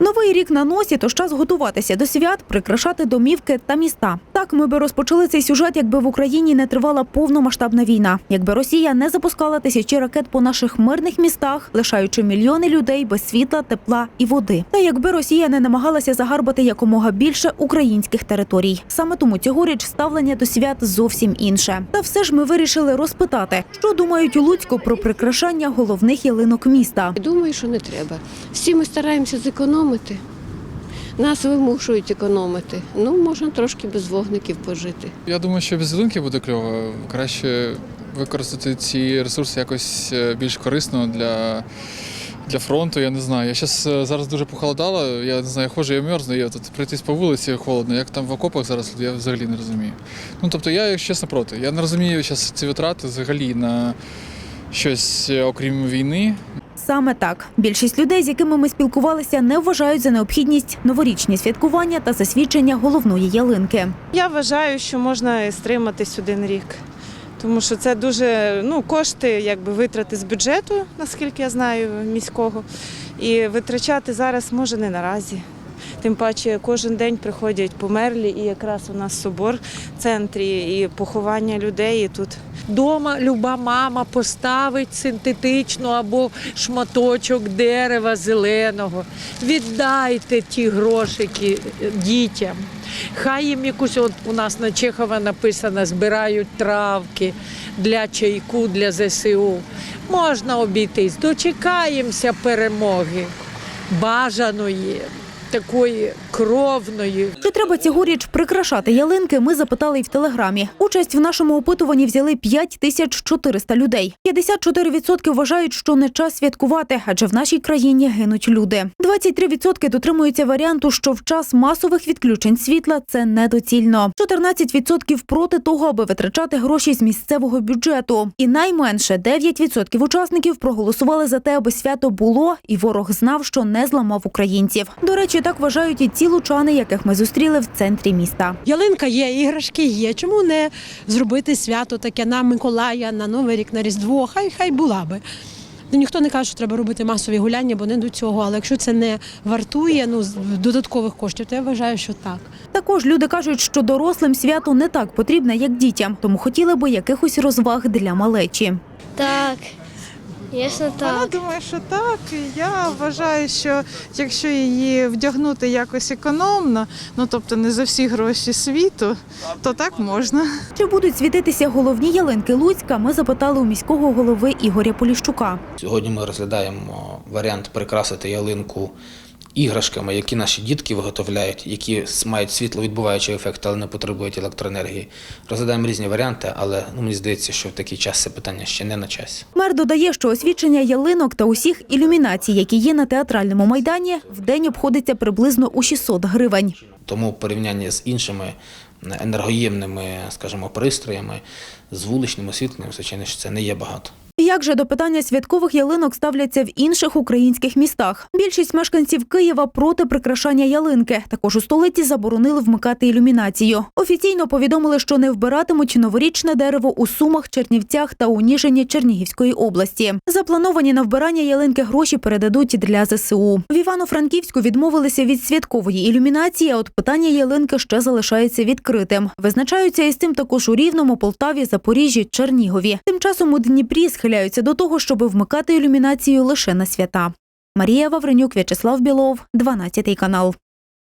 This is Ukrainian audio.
Новий рік на носі, тож час готуватися до свят, прикрашати домівки та міста. Так ми би розпочали цей сюжет, якби в Україні не тривала повномасштабна війна, якби Росія не запускала тисячі ракет по наших мирних містах, лишаючи мільйони людей без світла, тепла і води. Та якби Росія не намагалася загарбати якомога більше українських територій. Саме тому цьогоріч ставлення до свят зовсім інше. Та все ж ми вирішили розпитати, що думають у Луцьку про прикрашання головних ялинок міста. Думаю, що не треба. Всі ми стараємося зекономити. Нас вимушують економити. Ну, можна трошки без вогників пожити. Я думаю, що без ялинки буде кльово. Краще використати ці ресурси якось е, більш корисно для, для фронту. Я не знаю. Я щас, е, зараз дуже похолодало, я не знаю, я ходжу, я мерзну, я тут пройтись по вулиці холодно. Як там в окопах зараз, я взагалі не розумію. Ну тобто я, чесно, проти. Я не розумію зараз ці витрати взагалі на щось е, окрім війни. Саме так більшість людей, з якими ми спілкувалися, не вважають за необхідність новорічні святкування та засвідчення головної ялинки. Я вважаю, що можна стриматись один рік. Тому що це дуже ну, кошти, якби витрати з бюджету, наскільки я знаю, міського. І витрачати зараз може не наразі. Тим паче кожен день приходять померлі, і якраз у нас собор в центрі, і поховання людей. І тут Дома люба мама поставить синтетичну або шматочок дерева зеленого. Віддайте ті грошики дітям. Хай їм якусь, от у нас на Чехова написано, збирають травки для чайку, для ЗСУ. Можна обійтись, дочекаємося перемоги бажаної, такої кровної. Чи треба цьогоріч прикрашати ялинки? Ми запитали й в телеграмі. Участь в нашому опитуванні взяли 5400 людей. 54% вважають, що не час святкувати, адже в нашій країні гинуть люди. 23% дотримуються варіанту, що в час масових відключень світла це недоцільно. 14% проти того, аби витрачати гроші з місцевого бюджету. І найменше 9% учасників проголосували за те, аби свято було, і ворог знав, що не зламав українців. До речі, так вважають і ті лучани, яких ми зустріли в центрі міста. Ялинка є, іграшки є. Чому не зробити свято таке на Миколая, на Новий рік, на Різдво? Хай хай була би. Ну, ніхто не каже, що треба робити масові гуляння, бо не до цього. Але якщо це не вартує ну, з- додаткових коштів, то я вважаю, що так. Також люди кажуть, що дорослим свято не так потрібне, як дітям, тому хотіли би якихось розваг для малечі. Так, ясно вона думає, що так. І Я вважаю, що якщо її вдягнути якось економно, ну тобто не за всі гроші світу, то так можна. Чи будуть світитися головні ялинки Луцька? Ми запитали у міського голови Ігоря Поліщука. Сьогодні ми розглядаємо варіант прикрасити ялинку іграшками, які наші дітки виготовляють, які мають світловідбуваючий ефект, але не потребують електроенергії. Розглядаємо різні варіанти, але ну, мені здається, що в такий час це питання ще не на часі. Мер додає, що освічення ялинок та усіх ілюмінацій, які є на театральному майдані, в день обходиться приблизно у 600 гривень. Тому в порівнянні з іншими енергоємними, скажімо, пристроями, з вуличним освітленням, звичайно, що це не є багато. Як же до питання святкових ялинок ставляться в інших українських містах? Більшість мешканців Києва проти прикрашання ялинки. Також у столиці заборонили вмикати ілюмінацію. Офіційно повідомили, що не вбиратимуть новорічне дерево у Сумах, Чернівцях та у Ніжині Чернігівської області. Заплановані на вбирання ялинки гроші передадуть для ЗСУ. В Івано-Франківську відмовилися від святкової ілюмінації. а От питання ялинки ще залишається відкритим. Визначаються із цим також у Рівному, Полтаві, Запоріжжі, Чернігові. Тим часом у Дніпрі схиляються до того, щоб вмикати ілюмінацію лише на свята. Марія Вавренюк, В'ячеслав Білов, 12 канал.